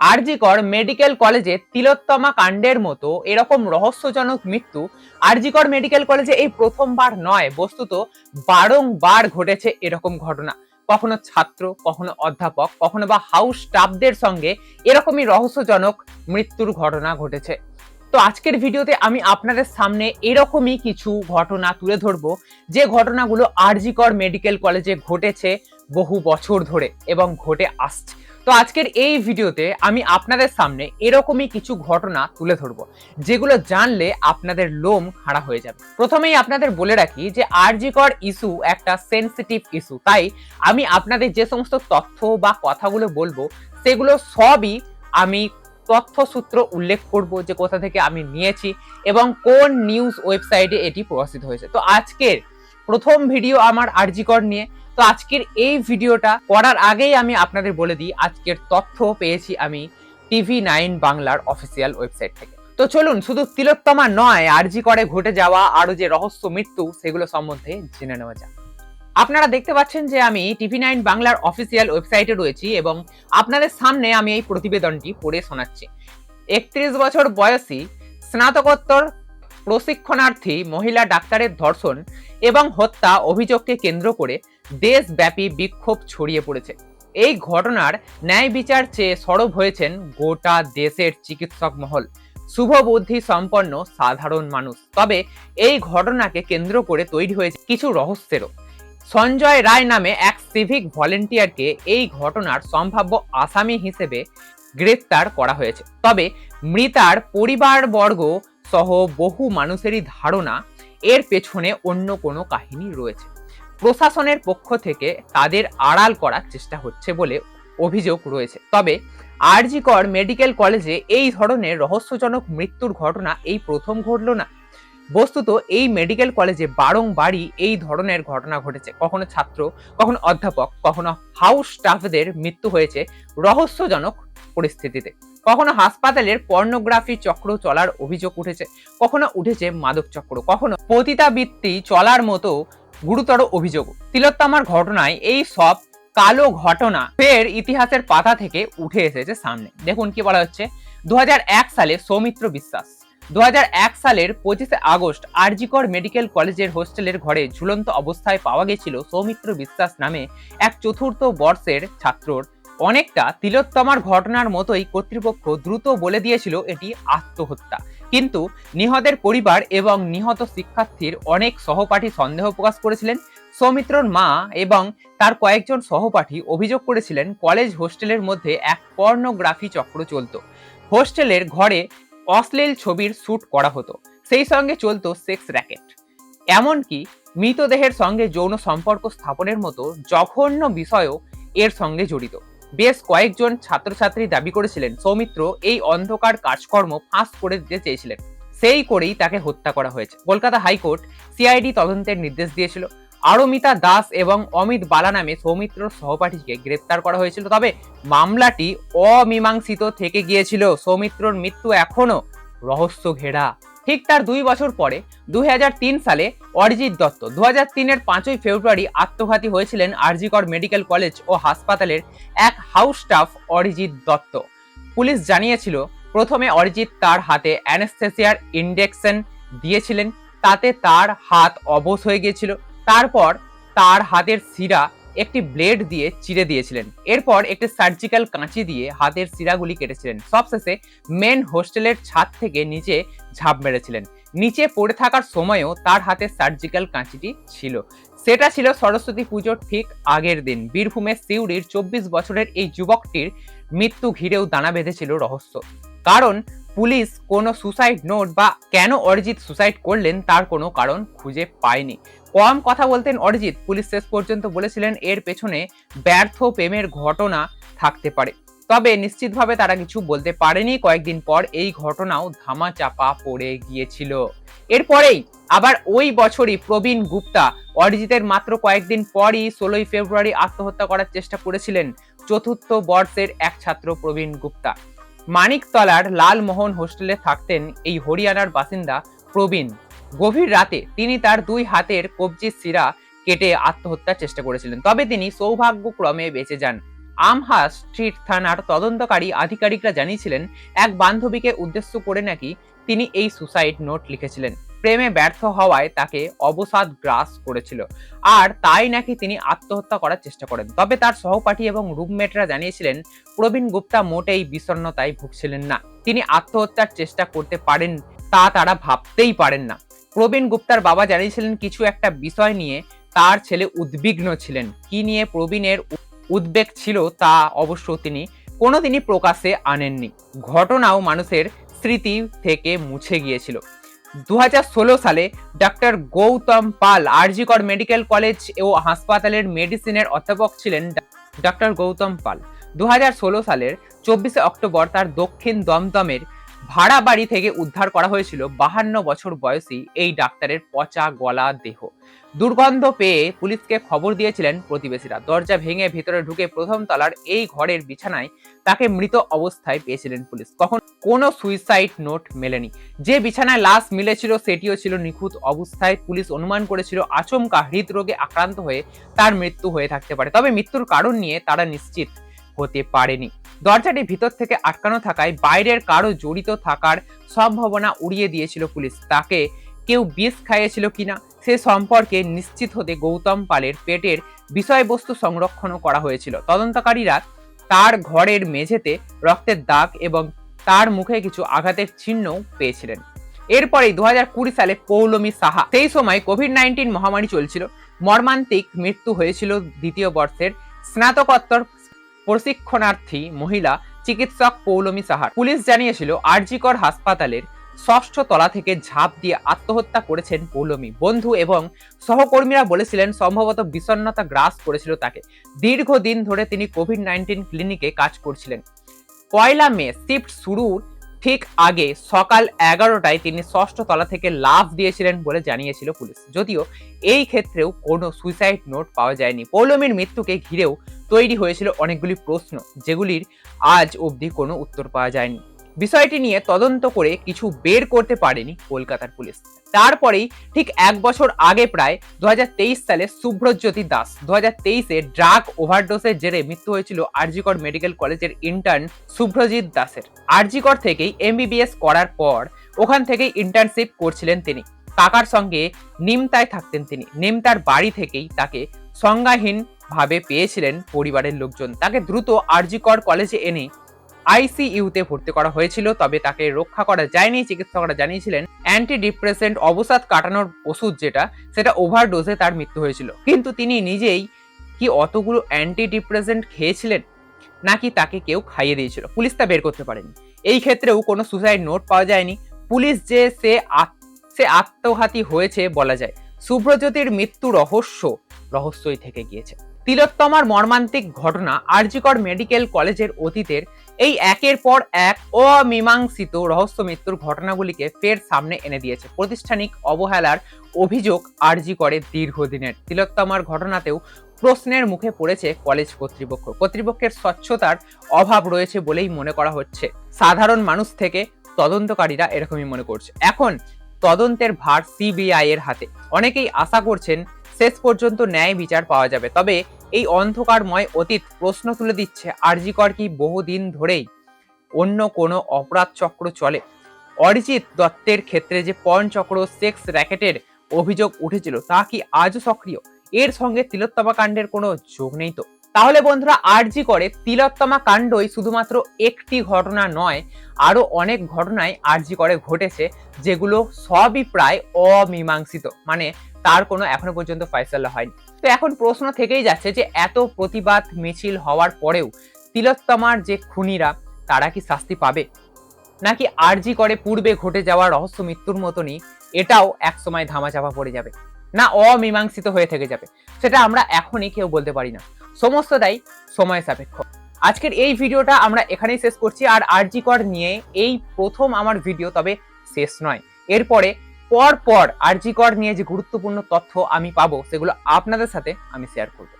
RG Kar medical কলেজে তিলোত্তমা কাণ্ডের মতো এরকম রহস্যজনক মৃত্যু আরজিকর মেডিকেল কলেজে এই প্রথমবার নয়, বস্তুত বারংবার ঘটেছে এরকম ঘটনা। কখনো ছাত্র, কখনো অধ্যাপক, কখনো বা হাউস স্টাফদের সঙ্গে এরকমই রহস্যজনক মৃত্যুর ঘটনা ঘটেছে। তো আজকের ভিডিওতে আমি আপনাদের সামনে এরকমই কিছু ঘটনা তুলে ধরবো। যে ঘটনাগুলো আরজিকর মেডিকেল কলেজে ঘটেছে বহু বছর ধরে এবং ঘটে আসছে। তো আজকের এই ভিডিওতে আমি আপনাদের সামনে এরকমই কিছু ঘটনা তুলে ধরবো, যেগুলো জানলে আপনাদের লোম খাড়া হয়ে যাবে। প্রথমেই আপনাদের বলে রাখি যে আরজিকর ইস্যু একটা সেনসিটিভ ইস্যু। তাই আমি আপনাদের যে সমস্ত তথ্য বা কথাগুলো বলব, সেগুলো সবই আমি তথ্যসূত্র উল্লেখ করব যে কোথা থেকে আমি নিয়েছি এবং কোন নিউজ ওয়েবসাইটে এটি প্রকাশিত হয়েছে। তো আজকের প্রথম ভিডিও আমার আরজিকর নিয়ে। তো আজকের এই ভিডিওটা করার আগেই আমি আপনাদের বলে দিই, আজকের তথ্য পেয়েছি আমি টিভি নাইন বাংলার অফিসিয়াল ওয়েবসাইট থেকে। তো চলুন, শুধু তিলোত্তমা নয়, আরজি করে ঘটে যাওয়া আরও যে রহস্য মৃত্যু, সেগুলো সম্বন্ধে জেনে নেওয়া যাক। আপনারা দেখতে পাচ্ছেন যে আমি টিভি নাইন বাংলার অফিসিয়াল ওয়েবসাইটে রয়েছি এবং আপনাদের সামনে আমি এই প্রতিবেদনটি পড়ে শোনাচ্ছি। একত্রিশ বছর বয়সী স্নাতকোত্তর প্রশিক্ষণার্থী, মহিলা ডাক্তারের ধর্ষণ এবং হত্যা অভিযোগকে কেন্দ্র করে দেশব্যাপী বিক্ষোভ ছড়িয়ে পড়েছে। এই ঘটনার ন্যায় বিচার চেয়ে সরব হয়েছেন গোটা দেশের চিকিৎসক মহল। শুভ বুদ্ধি সম্পন্ন সাধারণ মানুষ। তবে এই ঘটনাকে কেন্দ্র করে তৈরি হয়েছে কিছু রহস্যেরও। সঞ্জয় রায় নামে এক সিভিক ভলেন্টিয়ারকে এই ঘটনার সম্ভাব্য আসামি হিসেবে গ্রেফতার করা হয়েছে। তবে মৃতার পরিবারবর্গ সহ বহু মানুষেরই ধারণা এর পেছনে অন্য কোনো কাহিনী রয়েছে। প্রশাসনের পক্ষ থেকে তাদের আড়াল করার চেষ্টা হচ্ছে বলে অভিযোগ রয়েছে। তবে আরজিকর মেডিকেল কলেজে এই ধরনের রহস্যজনক মৃত্যুর ঘটনা এই প্রথম ঘটল না। বস্তুত এই মেডিকেল কলেজে বারংবারই এই ধরনের ঘটনা ঘটেছে। কখনো ছাত্র, কখনো অধ্যাপক, কখনো হাউস স্টাফদের মৃত্যু হয়েছে রহস্যজনক পরিস্থিতিতে। কখনো হাসপাতালের পর্নোগ্রাফি চক্র চলার অভিযোগ উঠেছে, কখনো উঠেছে মাদক চক্র, কখনো পতিতাবৃত্তি চলার মতো গুরুতর অভিযোগ। তিলোত্তমার ঘটনায় এই সব কালো ঘটনা ফের ইতিহাসের পাতা থেকে উঠে এসেছে সামনে। দেখুন কি বলা হচ্ছে দু হাজার এক সালে সৌমিত্র বিশ্বাস দুই হাজার এক সালের পঁচিশে আগস্ট আরজিকর মেডিকেল কলেজের হোস্টেলের ঘরে ঝুলন্ত অবস্থায় পাওয়া গেছিল সৌমিত্র বিশ্বাস নামে এক চতুর্থ বর্ষের ছাত্রর। অনেকটা তিলোত্তমার ঘটনার মতোই কর্তৃপক্ষ দ্রুত বলে দিয়েছিল এটি আত্মহত্যা। কিন্তু নিহতের পরিবার এবং নিহত শিক্ষার্থীর অনেক সহপাঠী সন্দেহ প্রকাশ করেছিলেন। সৌমিত্রর মা এবং তার কয়েকজন সহপাঠী অভিযোগ করেছিলেন, কলেজ হোস্টেলের মধ্যে এক পর্নোগ্রাফি চক্র চলত। হোস্টেলের ঘরে অশ্লীল ছবির শ্যুট করা হতো। সেই সঙ্গে চলতো সেক্স র্যাকেট। এমনকি মৃতদেহের সঙ্গে যৌন সম্পর্ক স্থাপনের মতো জঘন্য বিষয়ও এর সঙ্গে জড়িত। বেশ কয়েকজন ছাত্রছাত্রী দাবি করেছিলেন, সৌমিত্র এই অন্ধকার কাজকর্ম ফাঁস করে দিতে চেয়েছিলেন। সেই করেই তাকে হত্যা করা হয়েছে। কলকাতা হাইকোর্ট সিআইডি তদন্তের নির্দেশ দিয়েছিল। আরমিতা দাস এবং অমিত বালা নামে সৌমিত্র সহপাঠীকে গ্রেপ্তার করা হয়েছিল। তবে মামলাটি অমীমাংসিত থেকে গিয়েছিল। সৌমিত্রর মৃত্যু এখনও রহস্য ঘেরা ঠিক তার দুই বছর পরে দু হাজার তিন সালে অরিজিৎ দত্ত দু হাজার তিনের পাঁচই ফেব্রুয়ারি আত্মঘাতী হয়েছিলেন আরজিকর মেডিকেল কলেজ ও হাসপাতালের এক house staff Arijit Dutta. Police জানিয়েছিল, প্রথমে অরিজিৎ তার হাতে অ্যানেস্থেসিয়ার ইন্ডেকশন দিয়েছিলেন, তাতে তার হাত অবশ হয়ে গিয়েছিল, তারপর তার হাতের শিরা একটি ব্লেড দিয়ে চিরে দিয়েছিলেন। এরপর একটি সার্জিক্যাল কাঁচি দিয়ে হাতের শিরাগুলি কেটেছিলেন। সবশেষে মেন হোস্টেলের ছাদ থেকে নিচে ঝাঁপ মেরেছিলেন। নিচে পড়ে থাকার সময়ও তার হাতে সার্জিক্যাল কাঁচিটি ছিল। সেটা ছিল সরস্বতী পুজোর ঠিক আগের দিন। বীরভূমের সিউড়ির চব্বিশ বছরের এই যুবকটির মৃত্যু ঘিরেও দানা বেঁধেছিল রহস্য। কারণ পুলিশ কোনো সুসাইড নোট বা কেন অরিজিৎ সুসাইড করলেন তার কোনো কারণ খুঁজে পায়নি। কম কথা বলতেন অরিজিৎ, পুলিশ শেষ পর্যন্ত বলেছিলেন এর পেছনে ব্যর্থ প্রেমের ঘটনা থাকতে পারে। তবে নিশ্চিতভাবে তারা কিছু বলতে পারেনি। কয়েকদিন পর এই ঘটনাও ধামা চাপা পড়ে গিয়েছিল। এরপরেই আবার ওই বছরই প্রবীণ গুপ্তা অরিজিতের মাত্র কয়েকদিন পরই ষোলোই ফেব্রুয়ারি আত্মহত্যা করার চেষ্টা করেছিলেন চতুর্থ বর্ষের এক ছাত্র প্রবীণ গুপ্তা। মানিকতলার লালমোহন হোস্টেলে থাকতেন এই হরিয়ানার বাসিন্দা প্রবীণ। গভীর রাতে তিনি তার দুই হাতের কবজি শিরা কেটে আত্মহত্যার চেষ্টা করেছিলেন। তবে তিনি সৌভাগ্যক্রমে বেঁচে যান। আমহা স্ট্রিট থানার তদন্তকারী আধিকারিকরা জানিয়েছিলেন, এক বান্ধবীকে উদ্দেশ্য করে নাকি তিনি এই সুসাইড নোট লিখেছিলেন। প্রেমে ব্যর্থ হওয়ায় তাকে অবসাদ গ্রাস করেছিল। আর তাই নাকি তিনি আত্মহত্যা করার চেষ্টা করেন। তবে তার সহপাঠী এবং রুমমেটরা জানিয়েছিলেন, প্রবীণ গুপ্তা মোটেই বিষণ্ণতায় ভুগছিলেন না। তিনি আত্মহত্যার চেষ্টা করতে পারেন তা তারা ভাবতেই পারেন না। প্রবীণ গুপ্তার বাবা জানিয়েছিলেন, কিছু একটা বিষয় নিয়ে তার ছেলে উদ্বিগ্ন ছিলেন। কি নিয়ে প্রবীণের উদ্বেগ ছিল তা অবশ্য তিনি কোনোদিনই প্রকাশে আনেননি। ঘটনাও মানুষের স্মৃতি থেকে মুছে গিয়েছিল। দু হাজার ষোলো সালে doctor Goutam Pal RG Kar medical college ও হাসপাতালের মেডিসিনের অধ্যাপক ছিলেন ডক্টর গৌতম পাল। দু হাজার ষোলো সালের চব্বিশে অক্টোবর তার দক্ষিণ দমদমের ভাড়া বাড়ি থেকে উদ্ধার করা হয়েছিল বাহান্ন বছর বয়সী এই ডাক্তারের পচা গলা দেহ। দুর্গন্ধ পেয়ে পুলিশকে খবর দিয়েছিলেন প্রতিবেশীরা। দরজা ভেঙে ভিতরে ঢুকে প্রথম তলার এই ঘরের বিছানায় তাকে মৃত অবস্থায় পেয়েছিলেন পুলিশ। কখন কোনো সুইসাইড নোট মেলেনি। যে বিছানায় লাশ মিলেছিল সেটিও ছিল নিখুঁত অবস্থায় পুলিশ অনুমান করেছিল আচমকা হৃদরোগে আক্রান্ত হয়ে তার মৃত্যু হয়ে থাকতে পারে। তবে মৃত্যুর কারণ নিয়ে তারা নিশ্চিত হতে পারেনি। দরজাটি ভিতর থেকে আটকানো থাকায় বাইরের কারও জড়িত থাকার সম্ভাবনা উড়িয়ে দিয়েছিল পুলিশ। তাকে কেউ বিষ খাইয়েছিল কিনা, সে সম্পর্কে নিশ্চিত হতে গৌতম পালের পেটের বিষয়বস্তু সংরক্ষণও করা হয়েছিল। তদন্তকারীরা তার ঘরের মেঝেতে রক্তের দাগ এবং তার মুখে কিছু আঘাতের চিহ্নও পেয়েছিলেন। এরপরেই দু কুড়ি সালে পৌলমী সাহা, সেই সময় কোভিড নাইন্টিন মহামারী চলছিল, মর্মান্তিক মৃত্যু হয়েছিল দ্বিতীয় বর্ষের স্নাতকোত্তর প্রশিক্ষণার্থী মহিলা চিকিৎসক পৌলমী সাহার। পুলিশ জানিয়েছিল, আরজিকর হাসপাতালের ষষ্ঠ তলা থেকে ঝাঁপ দিয়ে আত্মহত্যা করেছেন পৌলমী। বন্ধু এবং সহকর্মীরা বলেছিলেন, সম্ভবত বিষণ্ণতা গ্রাস করেছিল তাকে। দীর্ঘদিন ধরে তিনি কোভিড নাইন্টিন ক্লিনিকে কাজ করছিলেন। পয়লা মে শিফট শুরুর ঠিক আগে সকাল এগারোটায় তিনি ষষ্ঠ তলা থেকে লাফ দিয়েছিলেন বলে জানিয়েছিল পুলিশ। যদিও এই ক্ষেত্রেও কোনো সুইসাইড নোট পাওয়া যায়নি। পৌলমীর মৃত্যুকে ঘিরেও তৈরি হয়েছিল অনেকগুলি প্রশ্ন, যেগুলির আজ অবধি কোনো উত্তর পাওয়া যায়নি। বিষয়টি নিয়ে তদন্ত করে কিছু বের করতে পারেনি কলকাতার পুলিশ। তারপরেই ঠিক এক বছর আগে প্রায় দু সালে শুভ্রজ্যোতি দাস দু হাজার তেইশে ড্রাগ ওভারডোসের জেরে মৃত্যু হয়েছিল আরজিকর মেডিকেল কলেজের ইন্টার্ন শুভ্রজিৎ দাসের। আরজিকর থেকেই এমবিবিএস করার পর ওখান থেকেই ইন্টার্নশিপ করছিলেন তিনি। কাকার সঙ্গে নিমতায় থাকতেন তিনি। নিমতার বাড়ি থেকেই তাকে সংজ্ঞাহীন ভাবে পেয়েছিলেন পরিবারের লোকজন। তাকে দ্রুত আরজিকর কলেজে এনে আইসিইউতে ভর্তি করা হয়েছিল, তবে তাকে রক্ষা করা যায়নি, চিকিৎসকরা জানিয়েছিলেন অ্যান্টি ডিপ্রেসেন্ট অবসাদ কাটানোর ওষুধ যেটা, সেটা ওভারডোজে তার মৃত্যু হয়েছিল। কিন্তু তিনি নিজেই কি অতগুলো অ্যান্টি ডিপ্রেসেন্ট খেয়েছিলেন, নাকি তাকে কেউ খাইয়ে দিয়েছিল? পুলিশ তা বের করতে পারেনি। এই ক্ষেত্রেও কোনো সুসাইড নোট পাওয়া যায়নি। পুলিশ যে সে সে আত্মঘাতী হয়েছে বলা যায়। শুভ্রজ্যোতির মৃত্যু রহস্য, রহস্যই থেকে গিয়েছে। তিলোত্তমার মর্মান্তিক ঘটনা আরজিকর মেডিকেল কলেজের অতীতের এই একের পর এক অমীমাংসিত রহস্য মৃত্যুর ঘটনাগুলিকে ফের সামনে এনে দিয়েছে। প্রতিষ্ঠানিক অবহেলার অভিযোগ আরজি করে দীর্ঘদিনের। তিলোত্তমার ঘটনাতেও প্রশ্নের মুখে পড়েছে কলেজ কর্তৃপক্ষ। কর্তৃপক্ষের স্বচ্ছতার অভাব রয়েছে বলেই মনে করা হচ্ছে। সাধারণ মানুষ থেকে তদন্তকারীরা এরকমই মনে করছে। এখন তদন্তের ভার সিবিআই এর হাতে। অনেকেই আশা করছেন শেষ পর্যন্ত ন্যায় বিচার পাওয়া যাবে। তবে এই অন্ধকারময় অতীত প্রশ্ন তুলে দিচ্ছে, আরজিকর কি বহুদিন ধরেই অন্য কোনো অপরাধ চক্র চলে? অরিজিৎ দত্তের ক্ষেত্রে যে পর্ন চক্র সেক্স র্যাকেটের অভিযোগ উঠেছিল, তা কি আজও সক্রিয়? এর সঙ্গে তিলোত্তমা কাণ্ডের কোনো যোগ নেই তো? তাহলে বন্ধুরা আরজি করে তিলোত্তমা কাণ্ডই শুধুমাত্র একটি ঘটনা নয়, আরও অনেক ঘটনাই আরজি করে ঘটেছে, যেগুলো সবই প্রায় অমীমাংসিত। মানে তার কোনো এখনও পর্যন্ত ফয়সালা হয়নি। তো এখন প্রশ্ন থেকেই যাচ্ছে যে এত প্রতিবাদ মিছিল হওয়ার পরেও তিলোত্তমার যে খুনিরা, তারা কি শাস্তি পাবে? নাকি আরজি করে পূর্বে ঘটে যাওয়া রহস্য মৃত্যুর মতনই এটাও একসময় ধামাচাপা পড়ে যাবে? না অমীমাংসিত হয়ে থেকে যাবে? সেটা আমরা এখনই কেউ বলতে পারি না। সমস্তটাই সময় সাপেক্ষ। আজকের এই ভিডিওটা আমরা এখানেই শেষ করছি। আর আরজি কর নিয়ে এই প্রথম আমার ভিডিও তবে শেষ নয়। এরপরে পর পর আরজি কর নিয়ে যে গুরুত্বপূর্ণ তথ্য আমি পাবো, সেগুলো আপনাদের সাথে আমি শেয়ার করব।